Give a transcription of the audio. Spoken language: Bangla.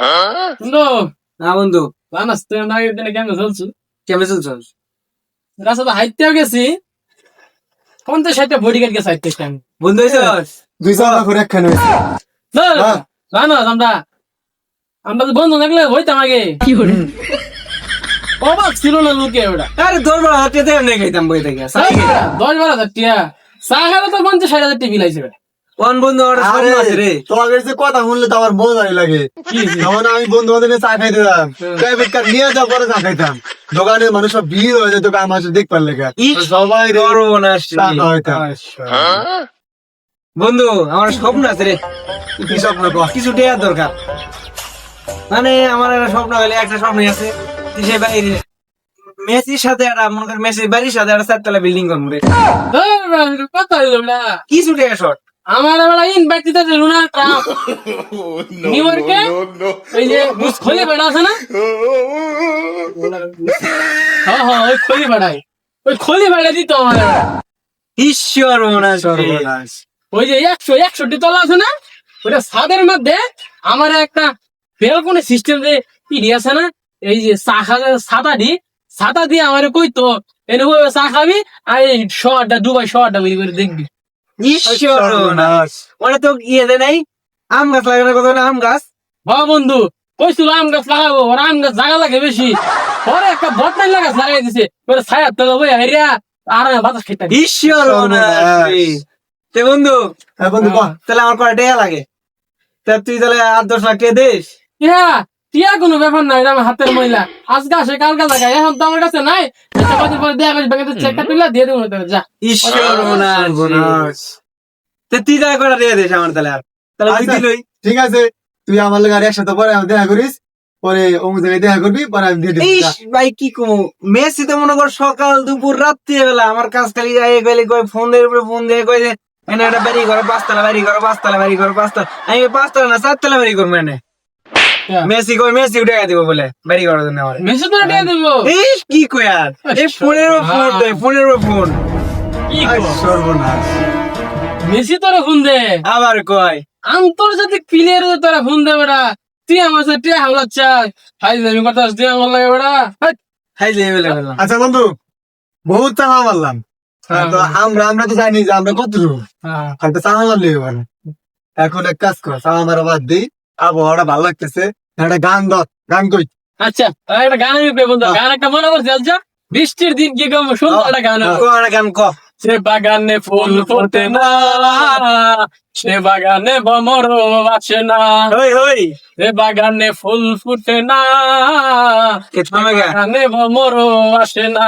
বন্ধু না বন্ধু জানাস তুই না আগের দিনে কেমন চলছো? কেমন চলছস রাস্তা হাইতেও গেছি। পঞ্চাশ ষাটটা বডি গার্ড গেছে হাইতে আমি। বন্ধু দুই চাকা করে একখানে হ্যাঁ। জানাস আমরা আমরা তো বন্ধু থাকলে হইতাম আগে। অবাক ছিল না লোকে ওটা। আরে তোর বড় হাতে দেব নেই খাইতাম বই থেকে। দশ বারো হাজার টিয়া চা খাবে তো পঞ্চাশ ষাট হাজার টিভি লাইছে বেটা। কোন বন্ধু ওর স্বপ্ন আছে রে? তোমাকে যে কথা শুনলে তো আমার লাগে। তখন আমি বন্ধু বান্ধব চা খাইতে প্রাইভেট কার নিয়ে যাওয়ার পরে চা খাইতাম। দোকানে মানুষ সব ভিড় হয়ে যেত আমার সাথে দেখবার লেগে। সবাই খাওয়াইতাম। বন্ধু আমার স্বপ্ন আছে রে। কি স্বপ্ন কিছু টেয়ার দরকার। মানে আমার একটা স্বপ্ন হলে একটা স্বপ্ন আছে। সে বাইরে মেসির সাথে একটা মনে কর মেসির বাড়ির সাথে একটা চারতলা বিল্ডিং করব রে। বেটা, কথা হইল। কিছু টেয়ার শর্ট। আমার বেলা ইনভাইট দিতে ডোনাল্ড ট্রাম্প নিউ ইয়র্কে ওই যে বুস খলি বেড়া আছে না? হ্যাঁ হ্যাঁ ওই খলি বেড়াই ওই খলি বেড়া দিত আমার ঈশ্বর মনাস সর্বনাশ। ওই যে একশো একষট্টি তলা আছে না? ওটা ছাদের মধ্যে আমার একটা বেলকনি সিস্টেম যে ইডি আছে না? এই যে ছাতা দি ছাতা দিয়ে আমার কইতো এনে ওই চা খাবি আর এই শহরটা দুবাই শহরটা বেরিয়ে করে দেখবি। ওরা তো ইয়ে দেয় নাই? আম গাছ লাগানোর কথা না আম গাছ? বাবা বন্ধু কইছিল আম গাছ লাগাবো ওরা আম গাছ জায়গা লাগে বেশি। পরে একটা বটনাই লাগাছ লাগাই দিছে। ওরা ছায়ার তলে বই হাইরিয়া আর বাতাস খেতে ঈশ্বর। তে বন্ধু হ্যাঁ বন্ধু কহ। তাহলে আমার কয়টা লাগে? তা তুই তাহলে আট দশ লাখ টাকা দিস? ইয়া টিয়া কোনো ব্যাপার নাই আমার হাতের ময়লা আজকে আসে কালকে লাগাই এখন তো আমার কাছে নাই কদিন পরে দেয়া গেছে ব্যাংকে চেকটা তুলে দিয়ে দেবো যা ঈশ্বর। তে তুই তাহলে কয়টা টেয়া দিস আমার তাহলে আর তাহলে তুই আচ্ছা। দিলই ঠিক আছে তুই আমার লোক আর একসাথে পরে আমি দেখা করিস পরে অমুক জায়গায় দেখা করবি পরে আমি দিয়ে দিবি ইস ভাই কি কমু মেসি তো মনে কর সকাল দুপুর রাত্রি বেলা আমার কাজ খালি যায় গেলে কই ফোন দিয়ে উপরে ফোন দিয়ে কই যে এনে একটা বাড়ি ঘর পাঁচতলা বাড়ি ঘর পাঁচতলা বাড়ি ঘর পাঁচতলা আমি পাঁচতলা না চারতলা বাড়ি করব এনে হ্যাঁ। মেসি কই মেসি উঠে দিব বলে বাড়ি জন্য আমার। মেসে তো টিয়া দেবো। ইস কি কই আর? এই ফোনের ফোন দেয় ফোনের ফোন। কি আই, সর্বনাশ। মেসি তোরা ফোন দে। আবার কয়? আন্তর্জাতিক প্লেয়ার তোরা ফোন দে বেড়া। তুই আমার সাথে টিয়া হামলা চাস হাই আমি কথা তুই আমার লাগে বেড়া। খাই যে বলে আচ্ছা বন্ধু বহুত চাপা মারলাম। হ্যাঁ, তো আমরা আমরা তো জানি যে আমরা কত লোক হ্যাঁ। হয়তো চাপা মারলে এখন এক কাজ কর চাপা মারা বাদ দিই আবহাওয়াটা ভালো লাগতেছে। একটা গান দর গান কই? আচ্ছা একটা গান আমি বন্ধু গান একটা মনে করছি আচ্ছা বৃষ্টির দিন কি কম সুন্দর একটা গান একটা গান ক। সে বাগানে ফুল ফোটে না সে বাগানে ভমর আছে না। হই হই। সে বাগানে ফুল ফুটে না বাগানে ভমর আসে না।